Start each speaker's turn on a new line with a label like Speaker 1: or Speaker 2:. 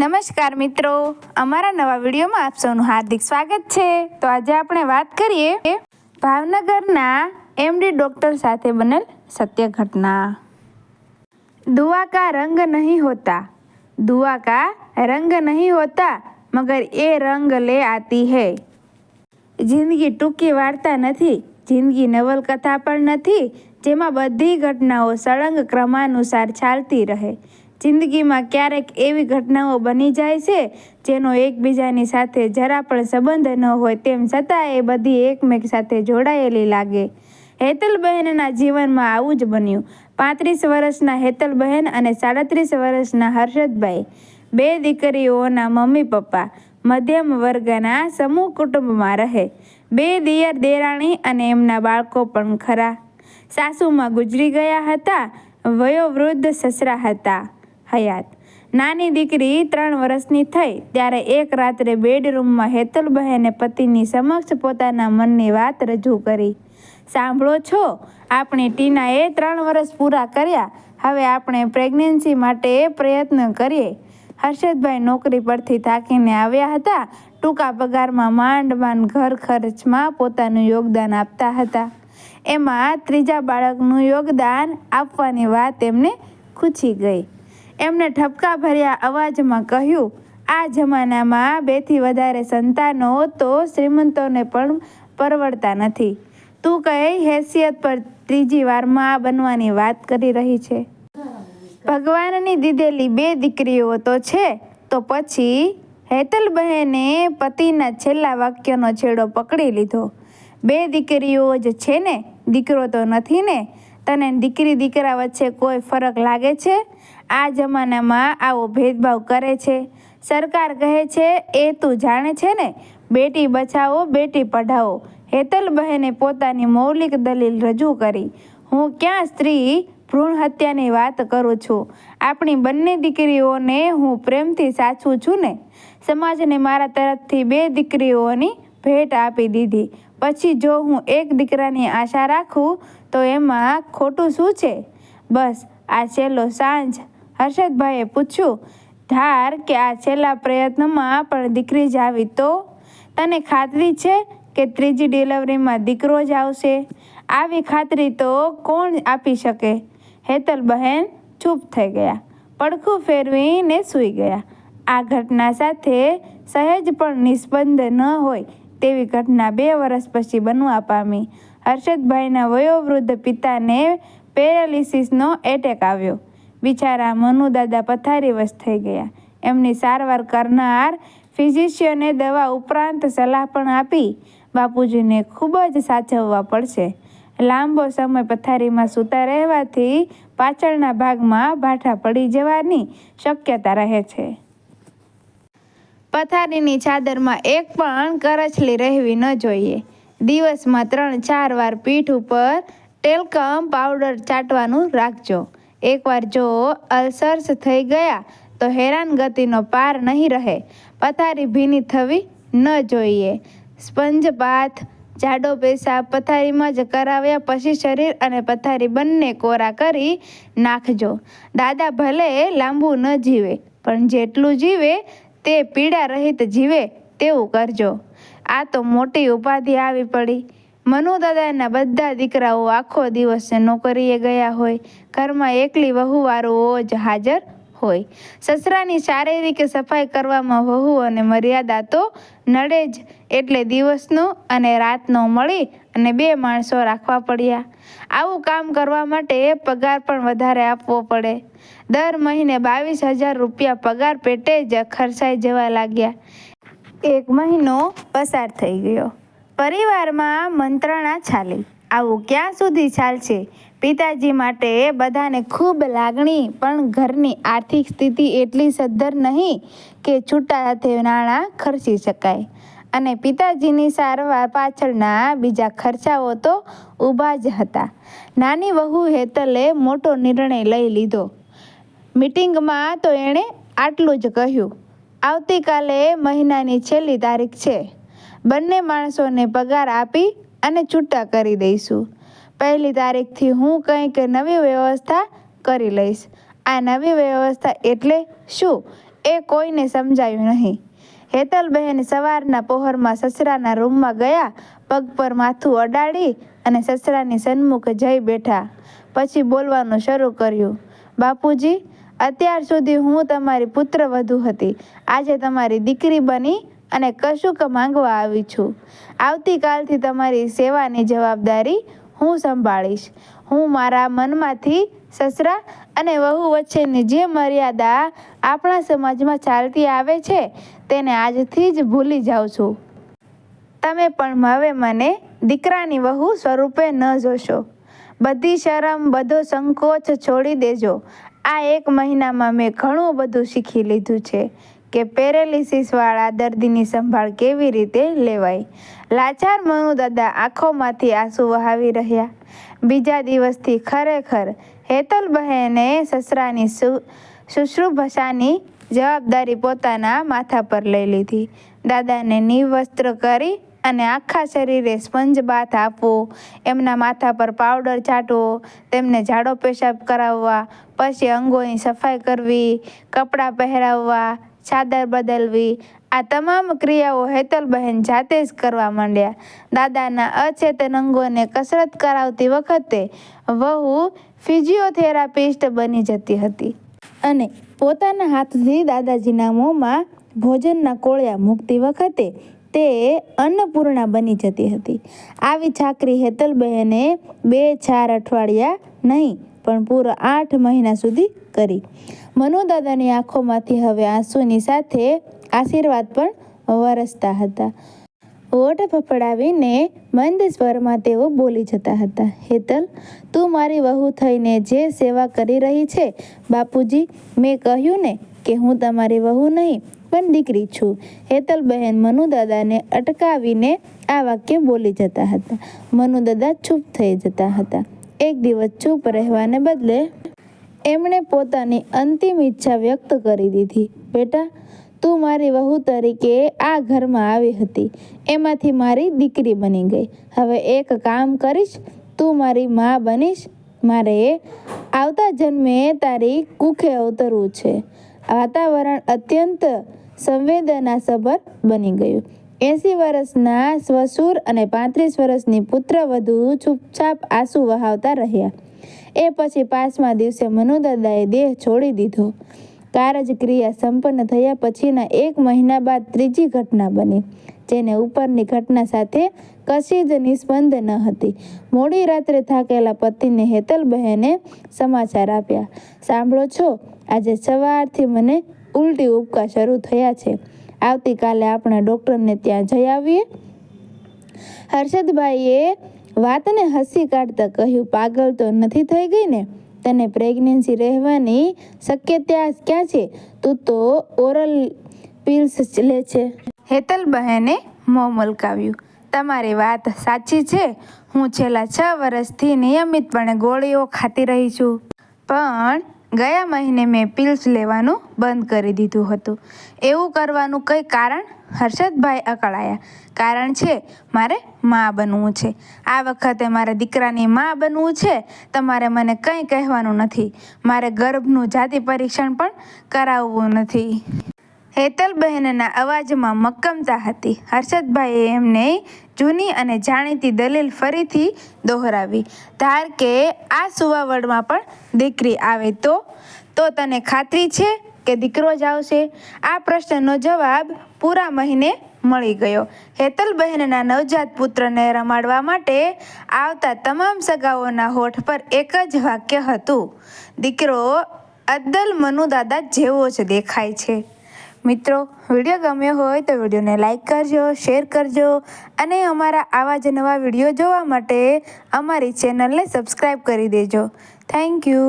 Speaker 1: નમસ્કાર મિત્રો. અમારા નવા વિડીયોમાં આપ સૌનું હાર્દિક સ્વાગત છે. તો આજે આપણે વાત કરીએ ભાવનગરના એમડી ડૉક્ટર સાથે બનેલ સત્ય ઘટના. દુઆ કા રંગ નહીં હોતા. દુઆ કા રંગ નહીં હોતા, મગર એ રંગ લે આતી હૈ. જિંદગી ટૂંકી વાર્તા નથી, જિંદગી નવલકથા પણ નથી, જેમાં બધી ઘટનાઓ સળંગ ક્રમાનુસાર ચાલતી રહે. જિંદગીમાં ક્યારેક એવી ઘટનાઓ બની જાય છે, જેનો એકબીજાની સાથે જરા પણ સંબંધ ન હોય તેમ છતાં એ બધી એકમેક સાથે જોડાયેલી લાગે. હેતલબહેનના જીવનમાં આવું જ બન્યું. પાંત્રીસ વર્ષના હેતલબહેન અને સાડત્રીસ વર્ષના હર્ષદભાઈ. બે દીકરીઓના મમ્મી પપ્પા. મધ્યમ વર્ગના સમૂહ કુટુંબમાં રહે. બે દિયર દેરાણી અને એમના બાળકો પણ ખરા. સાસુમાં ગુજરી ગયા હતા. વયોવૃદ્ધ સસરા હતા. હયાત. નાની દીકરી ત્રણ વર્ષની થઈ, ત્યારે એક રાત્રે બેડરૂમમાં હેતલબહેને પતિની સમક્ષ પોતાના મનની વાત રજૂ કરી. સાંભળો છો, આપણી ટીનાએ ત્રણ વર્ષ પૂરા કર્યા. હવે આપણે પ્રેગ્નન્સી માટે પ્રયત્ન કરીએ. હર્ષદભાઈ નોકરી પરથી થાકીને આવ્યા હતા, ટૂંકા પગારમાં માંડ માંડ ઘર ખર્ચમાં પોતાનું યોગદાન આપતા હતા. એમાં ત્રીજા બાળકનું યોગદાન આપવાની વાત એમને ખૂચી ગઈ. એમણે ઠપકા ભર્યા અવાજમાં કહ્યું, આ જમાનામાં બેથી વધારે સંતાનો તો શ્રીમંતોને પણ પરવડતા નથી. તું કઈ હેસિયત પર ત્રીજી વારમાં આ બનવાની વાત કરી રહી છે? ભગવાનની દીધેલી બે દીકરીઓ તો છે, તો પછી હેતલબહેને પતિના છેલ્લા વાક્યનો છેડો પકડી લીધો. બે દીકરીઓ જ છે ને? દીકરો તો નથી ને? તને દીકરી દીકરા વચ્ચે કોઈ ફરક લાગે છે? આ જમાનામાં આવો ભેદભાવ કરે છે. સરકાર કહે છે, એ તું જાણે છે ને? બેટી બચાવો, બેટી પઢાઓ. હેતલબહેને પોતાની મૌલિક દલીલ રજૂ કરી. હું ક્યાં સ્ત્રી ભ્રૂણ હત્યાની વાત કરું છું? આપણી બંને દીકરીઓને હું પ્રેમથી સાચું છું ને? સમાજને મારા તરફથી બે દીકરીઓની ભેટ આપી દીધી. પછી જો હું એક દીકરાની આશા રાખું, તો એમાં ખોટું શું છે? બસ, આ છેલ્લો સાંજ હર્ષદભાઈએ પૂછ્યું, ધાર કે આ છેલ્લા પ્રયત્નમાં પણ દીકરી જ આવી તો? તને ખાતરી છે કે ત્રીજી ડિલિવરીમાં દીકરો જ આવશે? આવી ખાતરી તો કોણ આપી શકે? હેતલ બહેન ચૂપ થઈ ગયા. પડખું ફેરવીને સૂઈ ગયા. આ ઘટના સાથે સહેજ પણ નિસ્બંધ ન હોય તેવી ઘટના બે વર્ષ પછી બનવા પામી. હર્ષદભાઈના વયોવૃદ્ધ પિતાને પેરાલિસિસનો એટેક આવ્યો. બિચારા મનુદાદા પથારીવશ થઈ ગયા. એમની સારવાર કરનાર ફિઝિશિયને દવા ઉપરાંત સલાહ પણ આપી બાપુજીને ખૂબ જ સાચવવા પડશે. લાંબો સમય પથારીમાં સૂતા રહેવાથી પાછળના ભાગમાં ભાઠા પડી જવાની શક્યતા રહે છે. પથારીની ચાદરમાં એક પણ કરચલી રહેવી ન જોઈએ. દિવસમાં ત્રણ ચાર વાર પીઠ ઉપર ટેલકમ પાવડર ચાટવાનું રાખજો. એકવાર જો અલ્સર્સ થઈ ગયા, તો હેરાનગતિનો પાર નહીં રહે. પથારી ભીની થવી ન જોઈએ. સ્પંજ પાથ જાડો પેશાબ પથારીમાં જ કરાવ્યા પછી શરીર અને પથારી બંને કોરા કરી નાખજો. દાદા ભલે લાંબુ ન જીવે, પણ જેટલું જીવે તે પીડા રહિત જીવે તેવું કરજો. આ તો મોટી ઉપાધિ આવી પડી. મનુ દાદાના બધા દીકરાઓ આખો દિવસ નોકરીએ ગયા હોય. ઘરમાં એકલી વહુવારો જ હાજર હોય. સસરાની શારીરિક સફાઈ કરવામાં વહુ અને મર્યાદા તો નડે જ. એટલે દિવસનું અને રાતનો મળી અને બે માણસો રાખવા પડ્યા. આવું કામ કરવા માટે પગાર પણ વધારે આપવો પડે. દર મહિને બાવીસ હજાર રૂપિયા પગાર પેટે જ ખર્ચાઈ જવા લાગ્યા. એક મહિનો પસાર થઈ ગયો. પરિવારમાં મંત્રણા ચાલી. આવું ક્યાં સુધી ચાલશે? પિતાજી માટે બધાને ખૂબ લાગણી, પણ ઘરની આર્થિક સ્થિતિ એટલી સદ્ધર નહીં કે છૂટા હાથે નાણાં ખર્ચી શકાય. અને પિતાજીની સારવાર પાછળના બીજા ખર્ચાઓ તો ઊભા જ હતા. નાની વહુ હેતલે મોટો નિર્ણય લઈ લીધો. મિટિંગમાં તો એણે આટલું જ કહ્યું. આવતીકાલે મહિનાની છેલ્લી તારીખ છે. બંને માણસોને પગાર આપી અને છૂટા કરી દઈશું. પહેલી તારીખથી હું કંઈક નવી વ્યવસ્થા કરી લઈશ. આ નવી વ્યવસ્થા એટલે શું એ કોઈને સમજાયું નહીં. હેતલબહેન સવારના પહોરમાં સસરાના રૂમમાં ગયા, પગ પર માથું અડાડી અને સસરાની સન્મુખ જઈ બેઠા. પછી બોલવાનું શરૂ કર્યું. બાપુજી, અત્યાર સુધી હું તમારી પુત્ર વધુ હતી. આજે તમારી દીકરી બની અને કશુંક માંગવા આવી છું. આવતીકાલથી તમારી સેવાની જવાબદારી હું સંભાળીશ. હું મારા મનમાંથી સસરા અને વહુ વચ્ચેની જે મર્યાદા આપણા સમાજમાં ચાલતી આવે છે, તેને આજથી જ ભૂલી જાઉં છું. તમે પણ હવે મને દીકરાની વહુ સ્વરૂપે ન જોશો. બધી શરમ, બધો સંકોચ છોડી દેજો. આ એક મહિનામાં મેં ઘણું બધું શીખી લીધું છે. કે પેરેલિસિસવાળા દર્દીની સંભાળ કેવી રીતે લેવાય? લાચાર મનુ દાદા આંખોમાંથી આંસુ વહાવી રહ્યા. બીજા દિવસથી ખરેખર હેતલબહેને સસરાની શુશ્રુભષાની જવાબદારી પોતાના માથા પર લઈ લીધી. દાદાને નિવસ્ત્ર કરી અને આખા શરીરે સ્પંજ બાથ આપવો, એમના માથા પર પાવડર છાંટવો તેમને ઝાડો પેશાબ કરાવવા, પછી અંગોની સફાઈ કરવી, કપડાં પહેરાવવા ચાદર બદલવી. આ તમામ ક્રિયાઓ હેતલબહેન જાતે જ કરવા માંડ્યા. દાદાના અચેતન અંગોને કસરત કરાવતી વખતે વહુ ફિઝિયોથેરાપિસ્ટ બની જતી હતી અને પોતાના હાથથી દાદાજીના મોંમાં ભોજનના કોળિયા મૂકતી વખતે તે અન્નપૂર્ણા બની જતી હતી. આવી છાકરી હેતલબહેને બે ચાર અઠવાડિયા નહીં, પણ પૂરા આઠ મહિના સુધી કરી. મનુદાદાની આંખોમાંથી હવે આંસુની સાથે આશીર્વાદ પણ વરસતા હતા. ઓઠ ફફડાવીને મંદ સ્વરમાં તેઓ બોલી જતા હતા. હેતલ, તું મારી વહુ થઈને જે સેવા કરી રહી છે, બાપુજી, મેં કહ્યું ને કે હું તમારી વહુ નહીં, પણ દીકરી છું. હેતલબહેન મનુદાદાને અટકાવીને આ વાક્ય બોલી જતા હતા. મનુદાદા ચૂપ થઈ જતા હતા. એક દિવસ ચૂપ રહેવાને બદલે એમણે પોતાની અંતિમ ઈચ્છા વ્યક્ત કરી દીધી. બેટા, તું મારી વહુ તરીકે આ ઘરમાં આવી હતી. એમાંથી મારી દીકરી બની ગઈ. હવે એક કામ કરીશ. તું મારી મા બનીશ. મારે આવતા જન્મે તારી કુખે અવતરવું છે. વાતાવરણ અત્યંત સંવેદનાસભર બની ગયું. એંસી વર્ષના સ્વસુર અને પાંત્રીસ વર્ષની પુત્રવધુ ચૂપચાપ આંસુ વહાવતા રહ્યા. એ પછી પાંચમા દિવસે મનુદાદાએ દેહ છોડી દીધો. કારજ ક્રિયા સંપન્ન થયા પછીના એક મહિના બાદ ત્રીજી ઘટના બની, જેને ઉપરની ઘટના સાથે કશી જ નિસ્પંદ ન હતી. મોડી રાત્રે થાકેલા પતિને હેતલબહેને સમાચાર આપ્યા, સાંભળો છો, આજે સવારથી મને ઉલટી ઉપકા શરૂ થયા છે. આવતીકાલે આપણે ડૉક્ટરને ત્યાં જઈ આવીએ. હર્ષદભાઈએ વાતને હસી કાઢતા કહ્યું, પાગલ તો નથી થઈ ગઈ ને? તને પ્રેગ્નન્સી રહેવાની શક્યતા ક્યાં છે? તું તો ઓરલ પિલ્સ લે છે. હેતલ બહેને મોં મલકાવ્યું. તમારી વાત સાચી છે. હું છેલ્લા છ વર્ષથી નિયમિતપણે ગોળીઓ ખાતી રહી છું. પણ ગયા મહિને મેં પિલ્સ લેવાનું બંધ કરી દીધું હતું. એવું કરવાનું કંઈ કારણ હર્ષદભાઈ અકળાયા કારણ છે, મારે મા બનવું છે. આ વખતે મારે દીકરાની મા બનવું છે. તમારે મને કંઈ કહેવાનું નથી. મારે ગર્ભનું જાતિ પરીક્ષણ પણ કરાવવું નથી. હેતલબહેનના અવાજમાં મક્કમતા હતી. હર્ષદભાઈએ એમને જૂની અને જાણીતી દલીલ ફરીથી દોહરાવી. ધાર કે આ સુવાવડમાં પણ દીકરી આવે તો? તો તને ખાતરી છે કે દીકરો જ આવશે? આ પ્રશ્નનો જવાબ પૂરા મહિને મળી ગયો. હેતલબહેનના નવજાત પુત્રને રમાડવા માટે આવતા તમામ સગાઓના હોઠ પર એક જ વાક્ય હતું. દીકરો, અદ્દલ મનુ દાદા જેવો જ દેખાય છે. મિત્રો, વીડિયો ગમ્યો હોય તો વિડીયોને લાઇક કરજો, શેર કરજો અને અમારા આવા જ નવા વીડિયો જોવા માટે અમારી ચેનલને સબસ્ક્રાઈબ કરી દેજો. Thank you.